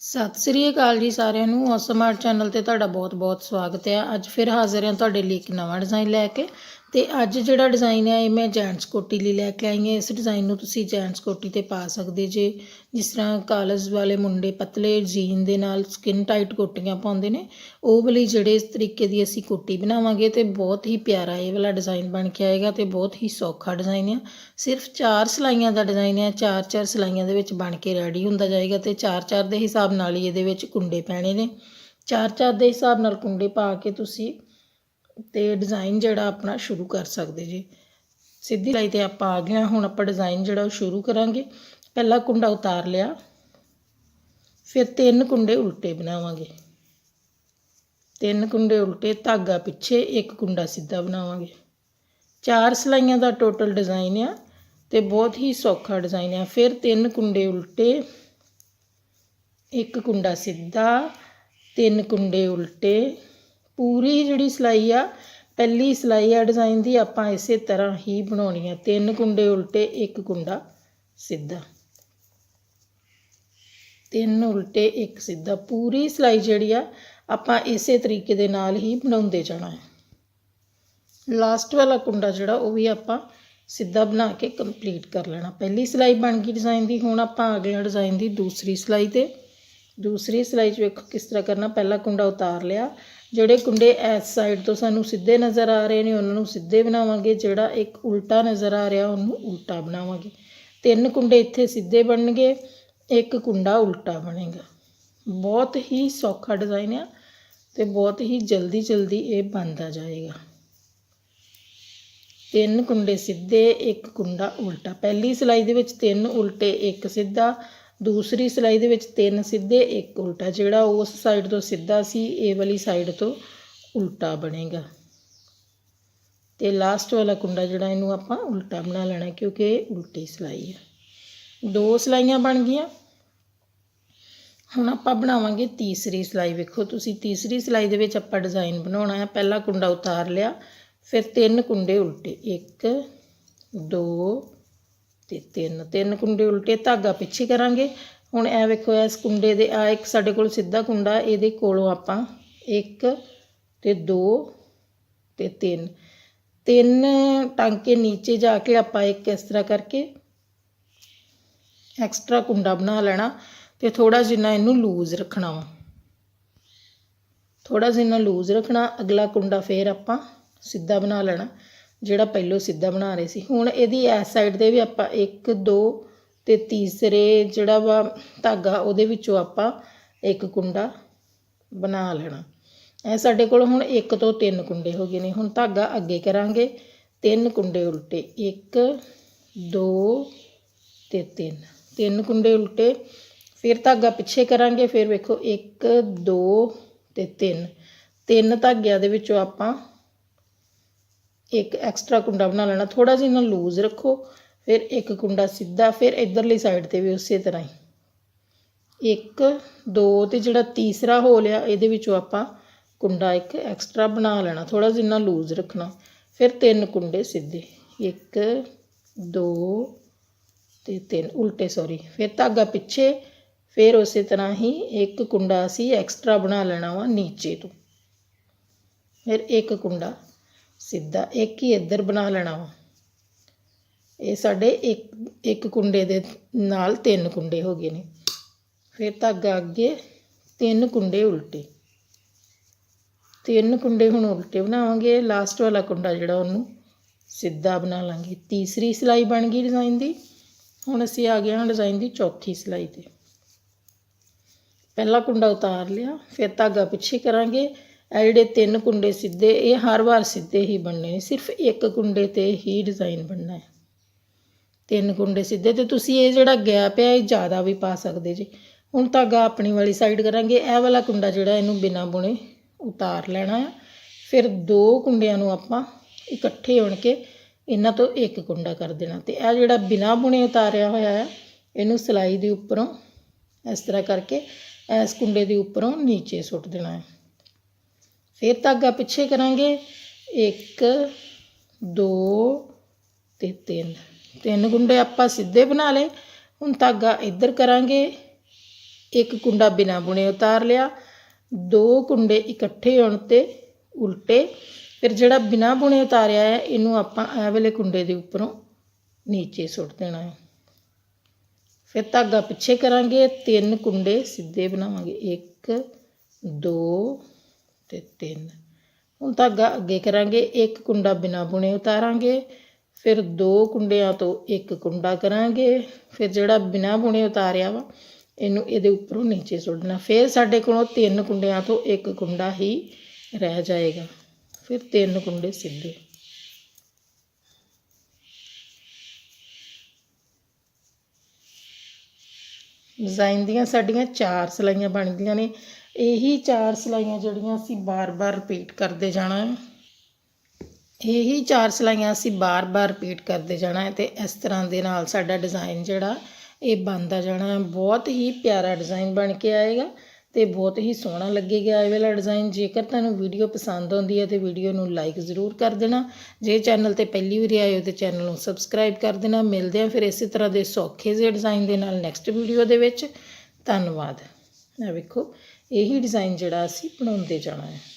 ਸਤਿ ਸ੍ਰੀ ਅਕਾਲ ਜੀ ਸਾਰਿਆਂ ਨੂੰ। ਔਸਮ ਆਰਟ ਚੈਨਲ ਤੇ ਤੁਹਾਡਾ ਬਹੁਤ-ਬਹੁਤ ਸਵਾਗਤ ਹੈ। ਅੱਜ ਫਿਰ ਹਾਜ਼ਰ ਹਾਂ ਤੁਹਾਡੇ ਲਈ ਇੱਕ ਨਵਾਂ ਡਿਜ਼ਾਈਨ ਲੈ ਕੇ। ਤੇ ਅੱਜ ਜਿਹੜਾ ਡਿਜ਼ਾਈਨ ਹੈ ਇਹ ਮੈਂ ਜੈਂਟਸ ਕੋਟੀ ਲਈ ਲੈ ਕੇ ਆਈ ਹਾਂ। ਇਸ ਡਿਜ਼ਾਈਨ ਨੂੰ ਤੁਸੀਂ ਜੈਂਟਸ ਕੋਟੀ ਤੇ ਪਾ ਸਕਦੇ ਜੇ। ਜਿਸ ਤਰ੍ਹਾਂ ਕਾਲਜ ਵਾਲੇ ਮੁੰਡੇ ਪਤਲੇ ਜੀਨ ਦੇ ਨਾਲ ਸਕਿਨ ਟਾਈਟ ਕੋਟੀਆਂ ਪਾਉਂਦੇ ਨੇ, ਉਹ ਵਾਲੀ ਜਿਹੜੇ ਇਸ ਤਰੀਕੇ ਦੀ ਅਸੀਂ ਕੋਟੀ ਬਣਾਵਾਂਗੇ ਤੇ ਬਹੁਤ ਹੀ ਪਿਆਰਾ ਇਹ ਵਾਲਾ ਡਿਜ਼ਾਈਨ ਬਣ ਕੇ ਆਏਗਾ ਤੇ ਬਹੁਤ ਹੀ ਸੌਖਾ ਡਿਜ਼ਾਈਨ ਹੈ ਸਿਰਫ ਚਾਰ ਸਲਾਈਆਂ ਦਾ ਡਿਜ਼ਾਈਨ ਹੈ ਚਾਰ ਚਾਰ ਸਲਾਈਆਂ ਦੇ ਵਿੱਚ ਬਣ ਕੇ ਰੈਡੀ ਹੁੰਦਾ ਜਾਏਗਾ ਤੇ ਚਾਰ ਚਾਰ ਦੇ ਹਿਸਾਬ ਨਾਲ ਹੀ ਇਹਦੇ ਵਿੱਚ ਕੁੰਡੇ ਪੈਣੇ ਨੇ। ਚਾਰ ਚਾਰ ਦੇ ਹਿਸਾਬ ਨਾਲ ਕੁੰਡੇ ਪਾ ਕੇ ਤੁਸੀਂ ਤੇ ਡਿਜ਼ਾਈਨ ਜਿਹੜਾ ਆਪਣਾ ਸ਼ੁਰੂ ਕਰ ਸਕਦੇ ਜੀ। ਸਿੱਧੀ ਲਾਈ ਤੇ ਆਪਾਂ ਆ ਗਏ ਹਾਂ, ਹੁਣ ਆਪਾਂ ਡਿਜ਼ਾਈਨ ਜਿਹੜਾ ਉਹ ਸ਼ੁਰੂ ਕਰਾਂਗੇ। ਪਹਿਲਾ ਕੁੰਡਾ ਉਤਾਰ ਲਿਆ, ਫਿਰ ਤਿੰਨ ਕੁੰਡੇ ਉਲਟੇ ਬਣਾਵਾਂਗੇ। ਤਿੰਨ ਕੁੰਡੇ ਉਲਟੇ, ਧਾਗਾ ਪਿੱਛੇ, ਇੱਕ ਕੁੰਡਾ ਸਿੱਧਾ ਬਣਾਵਾਂਗੇ। ਚਾਰ ਸਲਾਈਆਂ ਦਾ ਟੋਟਲ ਡਿਜ਼ਾਈਨ ਆ ਤੇ ਬਹੁਤ ਹੀ ਸੌਖਾ ਡਿਜ਼ਾਈਨ ਆ। ਫਿਰ ਤਿੰਨ ਕੁੰਡੇ ਉਲਟੇ, ਇੱਕ ਕੁੰਡਾ ਸਿੱਧਾ, ਤਿੰਨ ਕੁੰਡੇ ਉਲਟੇ। ਪੂਰੀ ਜਿਹੜੀ ਸਿਲਾਈ ਆ, ਪਹਿਲੀ ਸਿਲਾਈ ਆ ਡਿਜ਼ਾਈਨ ਦੀ ਆਪਾਂ ਇਸੇ ਤਰ੍ਹਾਂ ਹੀ ਬਣਾਉਣੀ ਆ। ਤਿੰਨ ਕੁੰਡੇ ਉਲਟੇ, ਇੱਕ ਕੁੰਡਾ ਸਿੱਧਾ। ਤਿੰਨ ਉਲਟੇ, ਇੱਕ ਸਿੱਧਾ। ਪੂਰੀ ਸਿਲਾਈ ਜਿਹੜੀ ਆ, ਆਪਾਂ ਇਸੇ ਤਰੀਕੇ ਦੇ ਨਾਲ ਹੀ ਬਣਾਉਂਦੇ ਜਾਣਾ ਹੈ। ਲਾਸਟ ਵਾਲਾ ਕੁੰਡਾ ਜਿਹੜਾ, ਉਹ ਵੀ ਆਪਾਂ ਸਿੱਧਾ ਬਣਾ ਕੇ ਕੰਪਲੀਟ ਕਰ ਲੈਣਾ। ਪਹਿਲੀ ਸਿਲਾਈ ਬਣ ਗਈ ਡਿਜ਼ਾਈਨ ਦੀ, ਹੁਣ ਆਪਾਂ ਆ ਗਏ ਹਾਂ ਡਿਜ਼ਾਈਨ ਦੀ ਦੂਸਰੀ ਸਿਲਾਈ ਤੇ। ਦੂਸਰੀ ਸਿਲਾਈ 'ਚ ਵੇਖੋ ਕਿਸ ਤਰ੍ਹਾਂ ਕਰਨਾ। ਪਹਿਲਾ ਕੁੰਡਾ ਉਤਾਰ ਲਿਆ। ਜਿਹੜੇ ਕੁੰਡੇ ਇਸ ਸਾਈਡ ਤੋਂ ਸਾਨੂੰ ਸਿੱਧੇ ਨਜ਼ਰ ਆ ਰਹੇ ਨੇ, ਉਹਨਾਂ ਨੂੰ ਸਿੱਧੇ ਬਣਾਵਾਂਗੇ, ਜਿਹੜਾ ਇੱਕ ਉਲਟਾ ਨਜ਼ਰ ਆ ਰਿਹਾ, ਉਹਨੂੰ ਉਲਟਾ ਬਣਾਵਾਂਗੇ। ਤਿੰਨ ਕੁੰਡੇ ਇੱਥੇ ਸਿੱਧੇ ਬਣਨਗੇ, ਇੱਕ ਕੁੰਡਾ ਉਲਟਾ ਬਣੇਗਾ। ਬਹੁਤ ਹੀ ਸੌਖਾ ਡਿਜ਼ਾਈਨ ਆ ਤੇ ਬਹੁਤ ਹੀ ਜਲਦੀ ਜਲਦੀ ਇਹ ਬਣਦਾ ਜਾਏਗਾ। ਤਿੰਨ ਕੁੰਡੇ ਸਿੱਧੇ, ਇੱਕ ਕੁੰਡਾ ਉਲਟਾ। ਪਹਿਲੀ ਸਿਲਾਈ ਦੇ ਵਿੱਚ ਤਿੰਨ ਉਲਟੇ, ਇੱਕ ਸਿੱਧਾ ਦੂਸਰੀ ਸਿਲਾਈ ਦੇ ਵਿੱਚ ਤਿੰਨ ਸਿੱਧੇ, ਇੱਕ ਉਲਟਾ। ਜਿਹੜਾ ਉਸ ਸਾਈਡ ਤੋਂ ਸਿੱਧਾ ਸੀ, ਇਹ ਵਾਲੀ ਸਾਈਡ ਤੋਂ ਉਲਟਾ ਬਣੇਗਾ। ਤੇ ਲਾਸਟ ਵਾਲਾ ਕੁੰਡਾ ਜਿਹੜਾ ਇਹਨੂੰ ਆਪਾਂ ਉਲਟਾ ਬਣਾ ਲੈਣਾ, ਕਿਉਂਕਿ ਇਹ ਉਲਟੀ ਸਿਲਾਈ ਹੈ ਦੋ ਸਿਲਾਈਆਂ ਬਣ ਗਈਆਂ। ਹੁਣ ਆਪਾਂ ਬਣਾਵਾਂਗੇ ਤੀਸਰੀ ਸਿਲਾਈ। ਵੇਖੋ, ਤੁਸੀਂ ਤੀਸਰੀ ਸਿਲਾਈ ਦੇ ਵਿੱਚ ਆਪਾਂ ਡਿਜ਼ਾਈਨ ਬਣਾਉਣਾ ਹੈ ਪਹਿਲਾ ਕੁੰਡਾ ਉਤਾਰ ਲਿਆ, ਫਿਰ ਤਿੰਨ ਕੁੰਡੇ ਉਲਟੇ। ਇੱਕ, ਦੋ ਤੇ ਤਿੰਨ ਤਿੰਨ ਕੁੰਡੇ ਉਲਟੇ ਧਾਗਾ ਪਿੱਛੇ ਕਰਾਂਗੇ। ਹੁਣ ਇਹ ਵੇਖੋ, ਇਸ ਕੁੰਡੇ ਦੇ ਆ ਇੱਕ ਸਾਡੇ ਕੋਲ ਸਿੱਧਾ ਕੁੰਡਾ, ਇਹਦੇ ਕੋਲੋਂ ਆਪਾਂ ਇੱਕ ਤੇ ਦੋ ਤੇ ਤਿੰਨ। ਤਿੰਨ ਟਾਂਕੇ ਨੀਚੇ ਜਾ ਕੇ ਆਪਾਂ ਇੱਕ ਇਸ ਤਰ੍ਹਾਂ ਕਰਕੇ ਐਕਸਟਰਾ ਕੁੰਡਾ ਬਣਾ ਲੈਣਾ ਤੇ ਥੋੜਾ ਜਿੰਨਾ ਇਹਨੂੰ ਲੂਜ਼ ਰੱਖਣਾ ਵਾ। ਥੋੜਾ ਜਿੰਨਾ ਲੂਜ਼ ਰੱਖਣਾ, ਅਗਲਾ ਕੁੰਡਾ ਫੇਰ ਆਪਾਂ ਸਿੱਧਾ ਬਣਾ ਲੈਣਾ। ਜਿਹੜਾ ਪਹਿਲੋਂ ਸਿੱਧਾ ਬਣਾ ਰਹੇ ਸੀ। ਹੁਣ ਇਹਦੀ ਇਸ ਸਾਈਡ ਦੇ ਵੀ ਆਪਾਂ 1 2 ਤੇ ਤੀਸਰੇ ਜਿਹੜਾ ਵਾ ਧਾਗਾ ਉਹਦੇ ਵਿੱਚੋਂ ਆਪਾਂ ਇੱਕ ਕੁੰਡਾ ਬਣਾ ਲੈਣਾ। ਇਹ ਸਾਡੇ ਕੋਲ ਹੁਣ ਇੱਕ ਤੋਂ ਤਿੰਨ ਕੁੰਡੇ ਹੋ ਗਏ ਨੇ। ਹੁਣ ਧਾਗਾ ਅੱਗੇ ਕਰਾਂਗੇ। ਤਿੰਨ ਕੁੰਡੇ ਉਲਟੇ। 1 2 ਤੇ 3 ਤਿੰਨ ਕੁੰਡੇ ਉਲਟੇ। ਫਿਰ ਧਾਗਾ ਪਿੱਛੇ ਕਰਾਂਗੇ। ਫਿਰ ਵੇਖੋ 1 2 ਤੇ 3 ਤਿੰਨ ਧਾਗਿਆਂ ਦੇ ਵਿੱਚੋਂ ਆਪਾਂ ਇੱਕ ਐਕਸਟਰਾ ਕੁੰਡਾ ਬਣਾ ਲੈਣਾ ਥੋੜਾ ਜਿਹਾ ਇਹਨਾਂ ਲੂਜ਼ ਰੱਖੋ, ਫਿਰ ਇੱਕ ਕੁੰਡਾ ਸਿੱਧਾ, ਫਿਰ ਇਧਰਲੀ ਸਾਈਡ ਤੇ ਵੀ ਉਸੇ ਤਰ੍ਹਾਂ ਹੀ। ਇੱਕ, ਦੋ ਤੇ ਜਿਹੜਾ ਤੀਸਰਾ ਹੋਲ ਆ, ਇਹਦੇ ਵਿੱਚੋਂ ਆਪਾਂ ਕੁੰਡਾ ਇੱਕ ਐਕਸਟਰਾ ਬਣਾ ਲੈਣਾ ਥੋੜਾ ਜਿਹਾ ਲੂਜ਼ ਰੱਖਣਾ। ਫਿਰ ਤਿੰਨ ਕੁੰਡੇ ਸਿੱਧੇ, ਇੱਕ, ਦੋ ਤੇ ਤਿੰਨ, ਉਲਟੇ ਸੌਰੀ ਫਿਰ ਧਾਗਾ ਪਿੱਛੇ, ਫਿਰ ਉਸੇ ਤਰ੍ਹਾਂ ਹੀ ਇੱਕ ਕੁੰਡਾ ਅਸੀਂ ਐਕਸਟਰਾ ਬਣਾ ਲੈਣਾ ਵਾ ਨੀਚੇ ਤੋਂ। ਫਿਰ ਇੱਕ ਕੁੰਡਾ ਸਿੱਧਾ ਇੱਕ ਹੀ ਇੱਧਰ ਬਣਾ ਲੈਣਾ ਵਾ। ਇਹ ਸਾਡੇ ਇੱਕ ਇੱਕ ਕੁੰਡੇ ਦੇ ਨਾਲ ਤਿੰਨ ਕੁੰਡੇ ਹੋ ਗਏ ਨੇ। ਫਿਰ ਧਾਗਾ ਅੱਗੇ ਤਿੰਨ ਕੁੰਡੇ ਉਲਟੇ। ਤਿੰਨ ਕੁੰਡੇ ਹੁਣ ਉਲਟੇ ਬਣਾਵਾਂਗੇ। ਲਾਸਟ ਵਾਲਾ ਕੁੰਡਾ ਜਿਹੜਾ ਉਹਨੂੰ ਸਿੱਧਾ ਬਣਾ ਲਾਂਗੇ। ਤੀਸਰੀ ਸਿਲਾਈ ਬਣ ਗਈ ਡਿਜ਼ਾਈਨ ਦੀ। ਹੁਣ ਅਸੀਂ ਆ ਗਏ ਹਾਂ ਡਿਜ਼ਾਈਨ ਦੀ ਚੌਥੀ ਸਿਲਾਈ ਤੇ। ਪਹਿਲਾ ਕੁੰਡਾ ਉਤਾਰ ਲਿਆ। ਫਿਰ ਧਾਗਾ ਪਿੱਛੇ ਕਰਾਂਗੇ। ਇਹ ਜਿਹੜੇ ਤਿੰਨ ਕੁੰਡੇ ਸਿੱਧੇ, ਇਹ ਹਰ ਵਾਰ ਸਿੱਧੇ ਹੀ ਬਣਨੇ ਨੇ। ਸਿਰਫ ਇੱਕ ਕੁੰਡੇ ਤੇ ਹੀ ਡਿਜ਼ਾਈਨ ਬਣਨਾ ਹੈ। ਤਿੰਨ ਕੁੰਡੇ ਸਿੱਧੇ ਤੇ ਤੁਸੀਂ ਇਹ ਜਿਹੜਾ ਗੈਪ ਹੈ, ਇਹ ਜ਼ਿਆਦਾ ਵੀ ਪਾ ਸਕਦੇ ਜੀ। ਹੁਣ ਧਾਗਾ ਆਪਣੀ ਵਾਲੀ ਸਾਈਡ ਕਰਾਂਗੇ। ਇਹ ਵਾਲਾ ਕੁੰਡਾ ਜਿਹੜਾ ਇਹਨੂੰ ਬਿਨਾ ਬੁਣੇ ਉਤਾਰ ਲੈਣਾ ਹੈ। ਫਿਰ ਦੋ ਕੁੰਡਿਆਂ ਨੂੰ ਆਪਾਂ ਇਕੱਠੇ ਹੋਣ ਕੇ ਇਹਨਾਂ ਤੋਂ ਇੱਕ ਕੁੰਡਾ ਕਰ ਦੇਣਾ। ਤੇ ਇਹ ਜਿਹੜਾ ਬਿਨਾ ਬੁਣੇ ਉਤਾਰਿਆ ਹੋਇਆ ਹੈ, ਇਹਨੂੰ ਸਲਾਈ ਦੇ ਉੱਪਰੋਂ ਇਸ ਤਰ੍ਹਾਂ ਕਰਕੇ ਇਸ ਕੁੰਡੇ ਦੇ ਉੱਪਰੋਂ ਨੀਚੇ ਸੁੱਟ ਦੇਣਾ ਹੈ। ਫਿਰ ਧਾਗਾ ਪਿੱਛੇ ਕਰਾਂਗੇ। 1 2 ਤੇ 3 ਤਿੰਨ ਗੁੰਡੇ ਆਪਾਂ ਸਿੱਧੇ ਬਣਾ ਲਏ। ਹੁਣ ਧਾਗਾ ਇੱਧਰ ਕਰਾਂਗੇ। ਇੱਕ ਕੁੰਡਾ ਬਿਨਾ ਬੁਣੇ ਉਤਾਰ ਲਿਆ। ਦੋ ਕੁੰਡੇ ਇਕੱਠੇ ਹੋਣ ਤੇ ਉਲਟੇ। ਫਿਰ ਜਿਹੜਾ ਬਿਨਾ ਬੁਣੇ ਉਤਾਰਿਆ ਹੈ, ਇਹਨੂੰ ਆਪਾਂ ਇਹ ਵਾਲੇ ਕੁੰਡੇ ਦੇ ਉੱਪਰੋਂ ਨੀਚੇ ਸੁੱਟ ਦੇਣਾ ਹੈ। ਫਿਰ ਧਾਗਾ ਪਿੱਛੇ ਕਰਾਂਗੇ। ਤਿੰਨ ਕੁੰਡੇ ਸਿੱਧੇ ਬਣਾਵਾਂਗੇ। 1 2 ਤੇ 3 ਹੁਣ ਧਾਗਾ ਅੱਗੇ ਕਰਾਂਗੇ, ਇੱਕ ਕੁੰਡਾ ਬਿਨਾ ਬੁਣੇ ਉਤਾਰਾਂਗੇ, ਫਿਰ ਦੋ ਕੁੰਡਿਆਂ ਤੋਂ ਇੱਕ ਕੁੰਡਾ ਕਰਾਂਗੇ, ਫਿਰ ਜਿਹੜਾ ਬਿਨਾ ਬੁਣੇ ਉਤਾਰਿਆ ਵਾ, ਇਹਨੂੰ ਇਹਦੇ ਉੱਪਰੋਂ ਨੀਚੇ ਸੁੱਟਣਾ। ਫਿਰ ਸਾਡੇ ਕੋਲੋਂ ਤਿੰਨ ਕੁੰਡਿਆਂ ਤੋਂ ਇੱਕ ਕੁੰਡਾ ਹੀ ਰਹਿ ਜਾਏਗਾ। ਫਿਰ ਤਿੰਨ ਕੁੰਡੇ ਸਿੱਧੇ। ਡਿਜ਼ਾਈਨ ਦੀਆਂ ਸਾਡੀਆਂ ਚਾਰ ਸਲਾਈਆਂ ਬਣ ਗਈਆਂ ਨੇ। ਇਹੀ ਚਾਰ ਸਿਲਾਈਆਂ ਜਿਹੜੀਆਂ ਅਸੀਂ ਬਾਰ-ਬਾਰ ਰਿਪੀਟ ਕਰਦੇ ਜਾਣਾ ਹੈ। ਇਹੀ ਚਾਰ ਸਿਲਾਈਆਂ ਅਸੀਂ ਬਾਰ-ਬਾਰ ਰਿਪੀਟ ਕਰਦੇ ਜਾਣਾ ਹੈ ਤੇ ਇਸ ਤਰ੍ਹਾਂ ਦੇ ਨਾਲ ਸਾਡਾ ਡਿਜ਼ਾਈਨ ਜਿਹੜਾ ਇਹ ਬਣਦਾ ਜਾਣਾ ਹੈ। ਬਹੁਤ ਹੀ ਪਿਆਰਾ ਡਿਜ਼ਾਈਨ ਬਣ ਕੇ ਆਏਗਾ ਤੇ ਬਹੁਤ ਹੀ ਸੋਹਣਾ ਲੱਗੇਗਾ ਇਹ ਵਾਲਾ ਡਿਜ਼ਾਈਨ ਜੇਕਰ ਤੁਹਾਨੂੰ ਵੀਡੀਓ ਪਸੰਦ ਆਉਂਦੀ ਹੈ ਤੇ ਵੀਡੀਓ ਨੂੰ ਲਾਈਕ ਜ਼ਰੂਰ ਕਰ ਦੇਣਾ। ਜੇ ਚੈਨਲ ਤੇ ਪਹਿਲੀ ਵਾਰੀ ਆਏ ਹੋ ਤੇ ਚੈਨਲ ਨੂੰ ਸਬਸਕ੍ਰਾਈਬ ਕਰ ਦੇਣਾ। ਮਿਲਦੇ ਹਾਂ ਫਿਰ ਇਸੇ ਤਰ੍ਹਾਂ ਦੇ ਸੌਖੇ ਜਿਹੇ ਡਿਜ਼ਾਈਨ ਦੇ ਨਾਲ ਨੈਕਸਟ ਵੀਡੀਓ ਦੇ ਵਿੱਚ। ਧੰਨਵਾਦ। ਇਹ ਵੇਖੋ ਇਹੀ ਡਿਜ਼ਾਇਨ ਜਿਹੜਾ ਅਸੀਂ ਬਣਾਉਂਦੇ ਜਾਣਾ ਹੈ।